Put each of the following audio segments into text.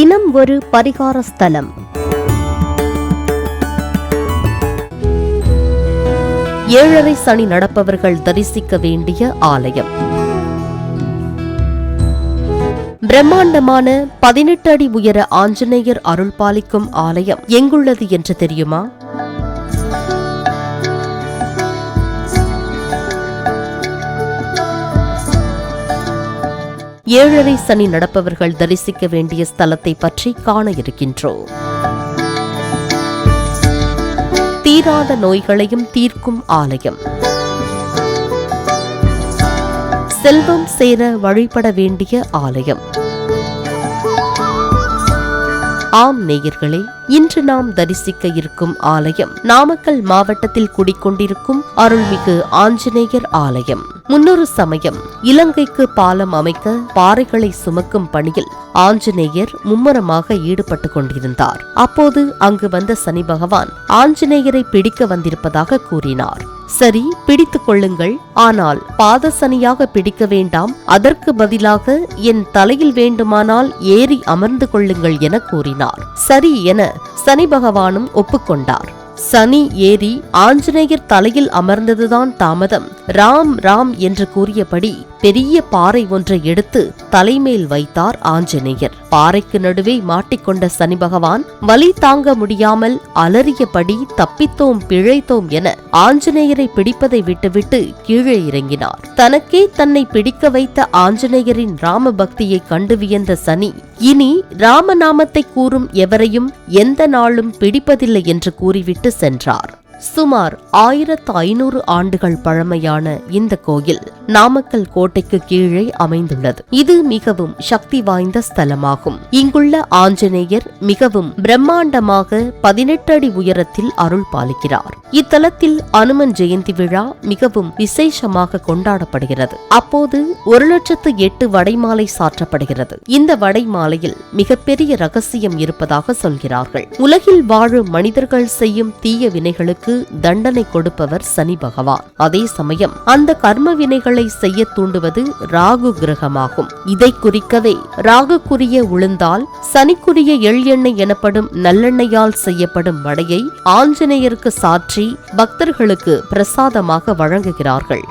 தினம் ஒரு பரிகார ஸ்தலம். ஏழரை சனி நடப்பவர்கள் தரிசிக்க வேண்டிய ஆலயம். பிரம்மாண்டமான பதினெட்டு அடி உயர ஆஞ்சநேயர் அருள் பாலிக்கும் ஆலயம் எங்குள்ளது என்று தெரியுமா? ஏழரை சனி நடப்பவர்கள் தரிசிக்க வேண்டிய ஸ்தலத்தை பற்றி காண இருக்கின்றோம். தீராத நோய்களையும் தீர்க்கும் ஆலயம். செல்வம் சேர வழிபட வேண்டிய ஆலயம். ஆம் நேயர்களே இன்று நாம் தரிசிக்க இருக்கும் ஆலயம் நாமக்கல் மாவட்டத்தில் குடிக்கொண்டிருக்கும் அருள்மிகு ஆஞ்சநேயர் ஆலயம். முன்னொரு சமயம் இலங்கைக்கு பாலம் அமைக்க பாறைகளை சுமக்கும் பணியில் ஆஞ்சநேயர் மும்முரமாக ஈடுபட்டு கொண்டிருந்தார். அப்போது அங்கு வந்த சனி பகவான் ஆஞ்சநேயரை பிடிக்க வந்திருப்பதாக கூறினார். சரி பிடித்துக் கொள்ளுங்கள். ஆனால் பாதசனியாக பிடிக்க வேண்டாம். அதற்கு பதிலாக என் தலையில் வேண்டுமானால் ஏறி அமர்ந்து கொள்ளுங்கள் என கூறினார். சரி என சனி பகவானும் ஒப்புக்கொண்டார் சனி ஏறி ஆஞ்சநேயர் தலையில் அமர்ந்ததுதான் தாமதம். ராம் ராம் என்று கூறியபடி பெரிய பாறை ஒன்றை எடுத்து தலைமேல் வைத்தார் ஆஞ்சநேயர். பாறைக்கு நடுவே மாட்டிக்கொண்ட சனி பகவான் வலி தாங்க முடியாமல் அலறியபடி தப்பித்தோம் பிழைத்தோம் என ஆஞ்சநேயரை பிடிப்பதை விட்டுவிட்டு கீழே இறங்கினார். தனக்கே தன்னை பிடிக்க வைத்த ஆஞ்சநேயரின் ராம பக்தியை கண்டு வியந்த சனி இனி ராமநாமத்தை கூறும் எவரையும் எந்த நாளும் பிடிப்பதில்லை என்று கூறிவிட்டு சென்றார் சுமார் ஆயிரத்து ஐநூறு ஆண்டுகள் பழமையான இந்த கோயில் நாமக்கல் கோட்டைக்கு கீழே அமைந்துள்ளது. இது மிகவும் சக்தி வாய்ந்த ஸ்தலமாகும். இங்குள்ள ஆஞ்சநேயர் மிகவும் பிரம்மாண்டமாக பதினெட்டு அடி உயரத்தில் அருள் பாலிக்கிறார். இத்தலத்தில் அனுமன் ஜெயந்தி விழா மிகவும் விசேஷமாக கொண்டாடப்படுகிறது. அப்போது ஒரு லட்சத்து எட்டு வடைமாலை சாற்றப்படுகிறது. இந்த வடைமாலையில் மிகப்பெரிய ரகசியம் இருப்பதாக சொல்கிறார்கள். உலகில் வாழும் மனிதர்கள் செய்யும் தீய வினைகளுக்கு தண்டனை கொடுப்பவர் சனி பகவான். அதே சமயம் அந்த கர்ம வினைகளை செய்ய தூண்டுவது ராகு கிரகமாகும். இதை குறிக்கவே ராகுக்குரிய உளுந்தால் சனிக்குரிய எள் எண்ணெய் எனப்படும் நல்லெண்ணெயால் செய்யப்படும் வடையை ஆஞ்சநேயருக்கு சாற்றி பக்தர்களுக்கு பிரசாதமாக வழங்குகிறார்கள்.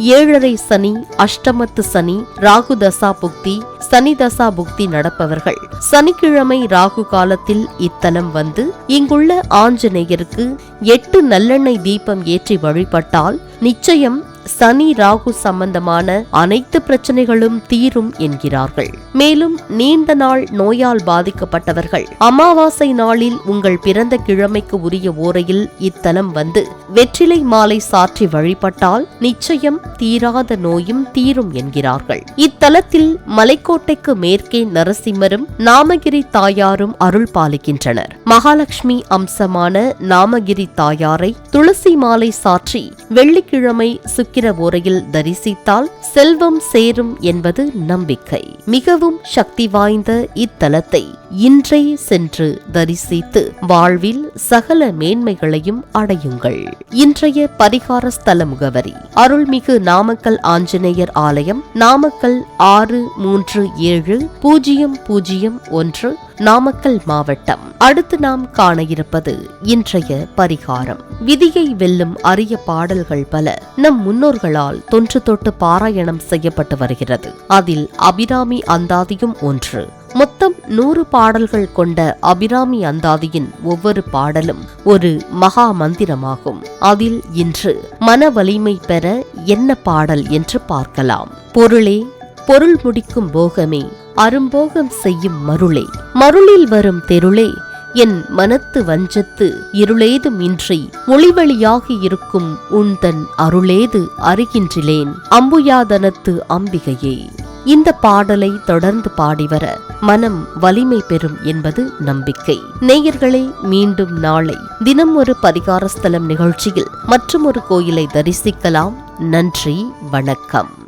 ஏழரை சனி அஷ்டமத்து சனி ராகு தசா புக்தி சனி தசா புக்தி நடப்பவர்கள். சனிக்கிழமை ராகு காலத்தில் இத்தலம் வந்து இங்குள்ள ஆஞ்சநேயருக்கு எட்டு நல்லெண்ணெய் தீபம் ஏற்றி வழிபட்டால் நிச்சயம் சனி ராகு சம்பந்தமான அனைத்து பிரச்சனைகளும் தீரும் என்கிறார்கள். மேலும் நீண்ட நாள் நோயால் பாதிக்கப்பட்டவர்கள் அமாவாசை நாளில் உங்கள் பிறந்த கிழமைக்கு உரிய ஓரையில் இத்தலம் வந்து வெற்றிலை மாலை சாற்றி வழிபட்டால் நிச்சயம் தீராத நோயும் தீரும் என்கிறார்கள். இத்தலத்தில் மலைக்கோட்டைக்கு மேற்கே நரசிம்மரும் நாமகிரி தாயாரும் அருள் பாலிக்கின்றனர். மகாலட்சுமி அம்சமான நாமகிரி தாயாரை துளசி மாலை சாற்றி வெள்ளிக்கிழமை சுக்கிர இருக்கிற ஓரையில் தரிசித்தால் செல்வம் சேரும் என்பது நம்பிக்கை. மிகவும் சக்தி வாய்ந்த இத்தலத்தை இன்றே சென்று தரிசித்து வாழ்வில் சகல மேன்மைகளையும் அடையுங்கள். இன்றைய பரிகார ஸ்தல முகவரி அருள்மிகு நாமக்கல் ஆஞ்சநேயர் ஆலயம் நாமக்கல் ஆறு மூன்று ஏழு பூஜ்ஜியம் பூஜ்ஜியம் ஒன்று நாமக்கல் மாவட்டம். அடுத்து நாம் காண இருப்பது இன்றைய பரிகாரம். விதியை வெல்லும் அரிய பாடல்கள் பல நம் முன்னோர்களால் தொன்று தொட்டு பாராயணம் செய்யப்பட்டு வருகிறது. அதில் அபிராமி அந்தாதியும் ஒன்று. மொத்தம் நூறு பாடல்கள் கொண்ட அபிராமி அந்தாதியின் ஒவ்வொரு பாடலும் ஒரு மகா மந்திரமாகும். அதில் இன்று மன வலிமை பெற என்ன பாடல் என்று பார்க்கலாம். பொருளே பொருள் முடிக்கும் போகமே அரும்போகம் செய்யும் மருளே. மருளில் வரும் தெருளே என் மனத்து வஞ்சத்து இருளேதும் இன்றி ஒளிவழியாக இருக்கும் உன்தன் அருளேது அறிகின்றிலேன் அம்புயாதனத்து அம்பிகையே. இந்த பாடலை தொடர்ந்து பாடிவர மனம் வலிமை பெறும் என்பது நம்பிக்கை. நேயர்களே மீண்டும் நாளை தினம் ஒரு பரிகாரஸ்தலம் நிகழ்ச்சியில் மற்றும் ஒரு கோயிலை தரிசிக்கலாம். நன்றி வணக்கம்.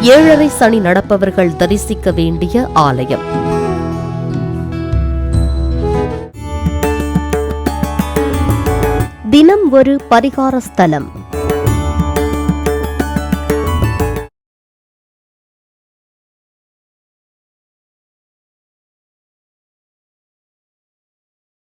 ஏழரை சனி நடப்பவர்கள் தரிசிக்க வேண்டிய ஆலயம். தினம் ஒரு பரிகார ஸ்தலம்